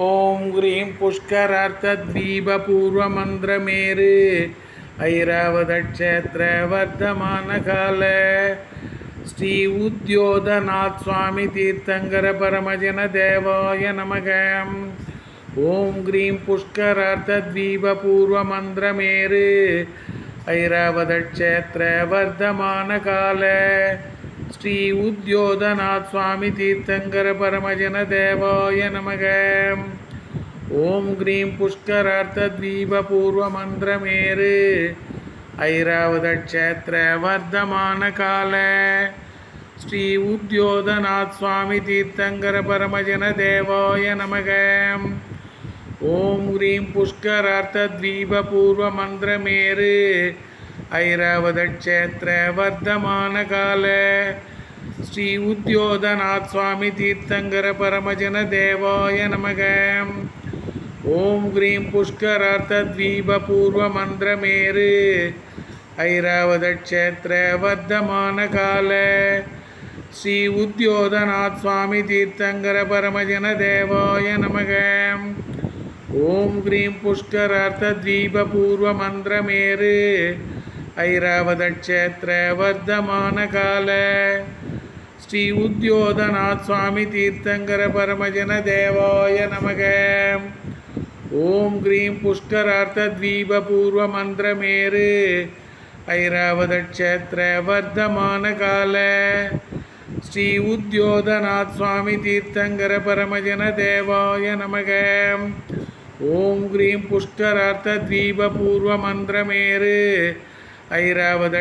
ஓம் cream புஷ்கரார்த்த தீப பூர்வ மந்திரமேரு ஐராவத க்ஷேத்திர வர்த்தமான கால ஸ்ரீ உத்யோதநாத் சுவாமி தீர்த்தங்கர பரமஜன தேவாய நமகம் ஓம் கிரீம் புஷ்கரார்த்த தீப பூர்வ மந்திரமேரு ஐராவத க்ஷேத்திர வர்த்தமான கால ஸ்ரீ உத்யோதநாத் சுவாமி தீர்த்தங்கர பரமஜன தேவாய நமக. ஓம் கிரீம் புஷ்கரார்த்த தீப பூர்வ மந்திரமேறு. ஐராவத க்ஷேத்திர வர்த்தமான கால. ஸ்ரீ உத்யோதநாத் சுவாமி தீர்த்தங்கர பரமஜன தேவாய நமக. ஓம் ஹ்ரீம் புஷ்கரார்த்த தீப பூர்வ மந்திரமேறு. ஐராவத வர்த்தமான கால ஸ்ரீ உத்யோதநாத் சுவாமி தீர்த்தங்கர பரமஜன தேவாய நமக. ஓம் கிரீம் புஷ்கரார்த்த தீப பூர்வ மந்திரமேரு ஐராவத வர்த்தமான கால ஸ்ரீ உத்யோதநாத் சுவாமி தீர்த்தங்கர பரமஜன தேவாய நமக. ஓம் கிரீம் புஷ்கரார்த்த தீப பூர்வ மந்திரமேரு ஐராவத ஸ்ரீ உத்யோதநாத் சுவாமி தீர்த்தங்கர பரமஜன தேவாய நமக. ஓம் கிரீம் புஷ்கரார்த்த தீப பூர்வ மந்திரமேரு ஐராவத ஸ்ரீ உத்யோதநாத் சுவாமி தீர்த்தங்கர பரமஜன தேவாய நமக. ஓம் கிரீம் புஷ்கரார்த்த தீப பூர்வ மந்திரமேரு ஐராவத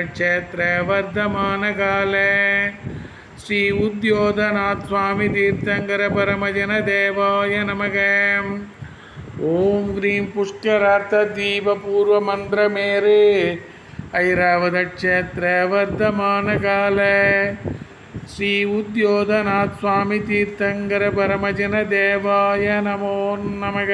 ஸ்ரீ உத்யோதநாத் சுவாமி தீர்த்தங்கர பரமஜன தேவாய நமக. ஓம் கிரீம் புஷ்கரார்த்த தீப பூர்வ மந்திரமேரு ஐராவத ஸ்ரீ உத்யோதநாத் சுவாமி தீர்த்தங்கர பரமஜன தேவாய நமோ நமக.